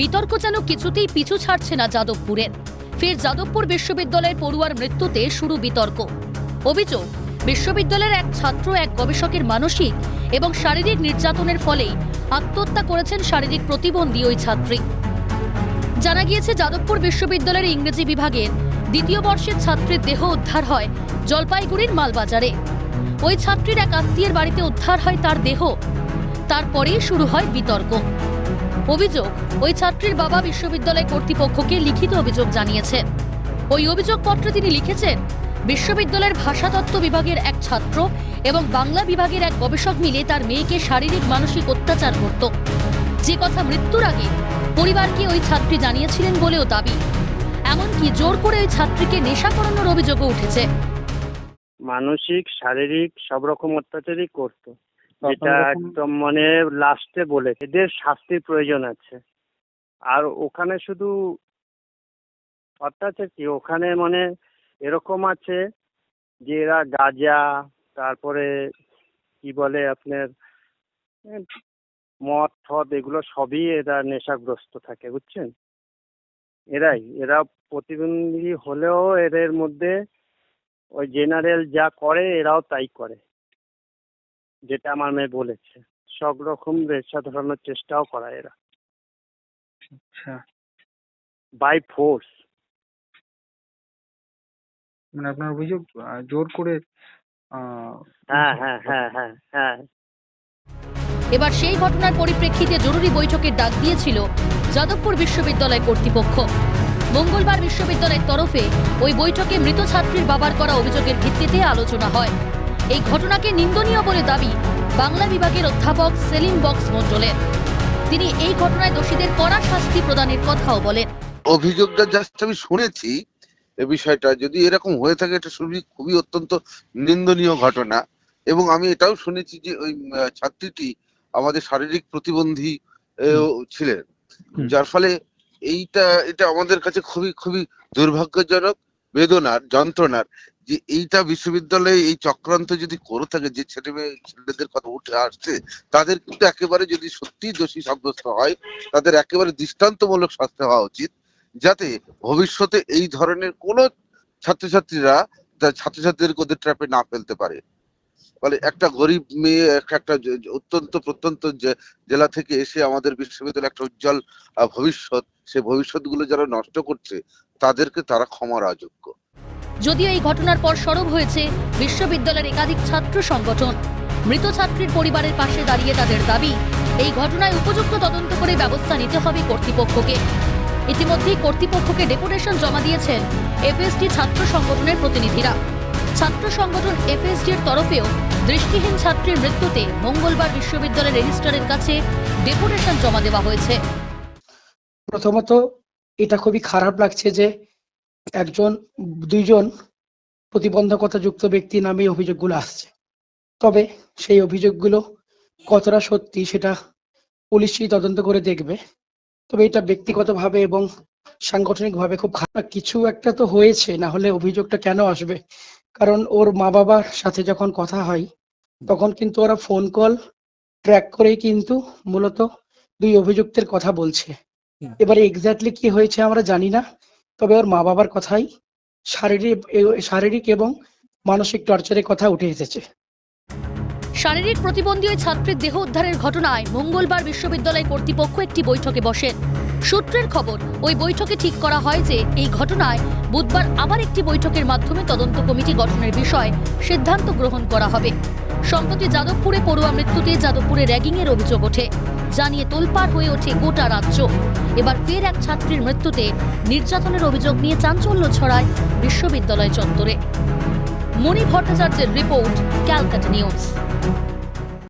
বিতর্ক যেন কিছুতেই পিছু ছাড়ছে না যাদবপুরের। ফের যাদবপুর বিশ্ববিদ্যালয়ের পড়ুয়ার মৃত্যুতে শুরু বিতর্ক। অভিযোগ, বিশ্ববিদ্যালয়ের এক ছাত্র, এক গবেষকের মানসিক এবং শারীরিক নির্যাতনের ফলেই আত্মহত্যা করেছেন শারীরিক প্রতিবন্ধী ওই ছাত্রী। জানা গিয়েছে, যাদবপুর বিশ্ববিদ্যালয়ের ইংরেজি বিভাগের দ্বিতীয় বর্ষের ছাত্রীর দেহ উদ্ধার হয় জলপাইগুড়ির মালবাজারে। ওই ছাত্রীর এক আত্মীয়ের বাড়িতে উদ্ধার হয় তার দেহ। তারপরেই শুরু হয় বিতর্ক। অভিযোগ, ওই ছাত্রীর বাবা বিশ্ববিদ্যালয় কর্তৃপক্ষকে লিখিত অভিযোগ জানিয়েছে। ওই অভিযোগপত্রে তিনি লিখেছেন, বিশ্ববিদ্যালয়ের ভাষাতত্ত্ব বিভাগের এক ছাত্র এবং বাংলা বিভাগের এক গবেষক মিলে তার মেয়েকে শারীরিক, মানসিক অত্যাচার করত। যে কথা মৃত্যুর আগে পরিবারকে ওই ছাত্রী জানিয়েছিলেন বলেও দাবি। এমনকি জোর করে ওই ছাত্রীকে নেশা করানোর অভিযোগও উঠেছে। মানসিক, শারীরিক সব রকম অত্যাচারই করতো। যেটা একদম মানে লাস্টে বলে এদের শাস্তির প্রয়োজন আছে। আর ওখানে শুধু অত্যাচার কি? ওখানে মানে এরকম আছে যে এরা গাঁজা তারপরে কি বলে আপনার মদ ফদ এগুলো সবই এরা নেশাগ্রস্ত থাকে বুঝছেন? এরাই এরা প্রতিবন্ধী হলেও এদের মধ্যে ওই জেনারেল যা করে এরাও তাই করে। যেটা আমার মেয়ে বলেছে। সব রকম রেশা ধরানোর চেষ্টাও করা এরা। আচ্ছা। বাই ফোর্স মানে আপনার অভিযোগ জোর করে হ্যাঁ হ্যাঁ হ্যাঁ হ্যাঁ হ্যাঁ। এবার সেই ঘটনার পরিপ্রেক্ষিতে জরুরি বৈঠকের ডাক দিয়েছিল যাদবপুর বিশ্ববিদ্যালয় কর্তৃপক্ষ। মঙ্গলবার বিশ্ববিদ্যালয়ের তরফে ওই বৈঠকে মৃত ছাত্রীর বাবার করা অভিযোগের ভিত্তিতে আলোচনা হয়। এই ঘটনাকে নিন্দনীয় বলে দাবি বাংলা বিভাগের অধ্যাপক সেলিম বক্স মণ্ডলের। তিনি এই ঘটনায় দোষীদের কড়া শাস্তি প্রদানের কথাও বলেন। অভিযোগটা জাস্ট আমি শুনেছি এ বিষয়টা। যদি এরকম হয়ে থাকে এটা খুবই খুবই অত্যন্ত নিন্দনীয় ঘটনা। এবং আমি এটাও শুনেছি যে ওই ছাত্রীটি আমাদের শারীরিক প্রতিবন্ধী আহ, ছিলেন। যার ফলে এইটা এটা আমাদের কাছে খুবই খুবই দুর্ভাগ্যজনক বেদনার যন্ত্রণার। যে এইটা বিশ্ববিদ্যালয়ে এই চক্রান্ত যদি করে থাকে, যে ছেলে মেয়ে, ছেলেদের কথা উঠে আসছে, তাদের কিন্তু একেবারে যদি সত্যি দোষী সাব্যস্ত হয়, তাদের একেবারে দৃষ্টান্তমূলক শাস্তি হওয়া উচিত, যাতে ভবিষ্যতে এই ধরনের কোন ছাত্রছাত্রীরা তার ছাত্রছাত্রীদের ওদের ট্র্যাপে না ফেলতে পারে। ফলে একটা গরিব মেয়ে, একটা অত্যন্ত প্রত্যন্ত জেলা থেকে এসে আমাদের বিশ্ববিদ্যালয়ে একটা উজ্জ্বল ভবিষ্যৎ, সে ভবিষ্যৎ গুলো যারা নষ্ট করছে, তাদেরকে তারা ক্ষমার অযোগ্য যদিও এই ঘটনার পর সরব হয়েছে বিশ্ববিদ্যালয়ের একাধিক ছাত্র সংগঠন। মৃত ছাত্রীর পরিবারের পাশে দাঁড়িয়ে তাদের দাবি, এই ঘটনায় উপযুক্ত তদন্ত করে ব্যবস্থা নিতে হবে কর্তৃপক্ষকে। ইতিমধ্যেই কর্তৃপক্ষকে ডেপুটেশন জমা দিয়েছেন এফএসডি ছাত্র সংগঠনের প্রতিনিধিরা। ছাত্র সংগঠন এফএসডি এফএসডির তরফেও দৃষ্টিহীন ছাত্রীর মৃত্যুতে মঙ্গলবার বিশ্ববিদ্যালয়ের রেজিস্ট্রারের কাছে ডেপুটেশন জমা দেওয়া হয়েছে। প্রথমত, এটা খুবই খারাপ লাগছে যে একজন দুইজন প্রতিবন্ধকতা যুক্ত ব্যক্তি নামে অভিযোগগুলো আসছে। তবে সেই অভিযোগগুলো কতটা সত্যি সেটা পুলিশই তদন্ত করে দেখবে। তবে এটা ব্যক্তিগতভাবে এবং সাংগঠনিকভাবে খুব খারাপ। কিছু একটা তো হয়েছে না হলে অভিযোগটা কেন আসবে? কারণ ওর মা বাবার সাথে যখন কথা হয় তখন কিন্তু ওরা ফোন কল ট্র্যাক করেই কিন্তু মূলত দুই অভিযুক্তের কথা বলছে। এবারে এক্স্যাক্টলি কি হয়েছে আমরা জানি না। তবে ওর মা বাবার কথাই শারীরিক শারীরিক এবং মানসিক টর্চারের কথা উঠে এসেছে। শারীরিক প্রতিবন্ধী ওই ছাত্রীর দেহ উদ্ধারের ঘটনায় মঙ্গলবার বিশ্ববিদ্যালয় কর্তৃপক্ষ একটি বৈঠকে বসেন। সূত্রের খবর, ওই বৈঠকে ঠিক করা হয় যে এই ঘটনায় বুধবার আবার একটি বৈঠকের মাধ্যমে তদন্ত কমিটি গঠনের বিষয়ে সিদ্ধান্ত গ্রহণ করা হবে। সম্প্রতি যাদবপুরে পড়ুয়া মৃত্যুতে যাদবপুরে র্যাগিংয়ের অভিযোগ ওঠে। জানিয়ে তোলপাড় হয়ে ওঠে গোটা রাজ্য। এবার ফের এক ছাত্রীর মৃত্যুতে নির্যাতনের অভিযোগ নিয়ে চাঞ্চল্য ছড়ায় বিশ্ববিদ্যালয় চত্বরে। মণি ভট্টাচার্যের রিপোর্ট ক্যালকাটা নিউজ।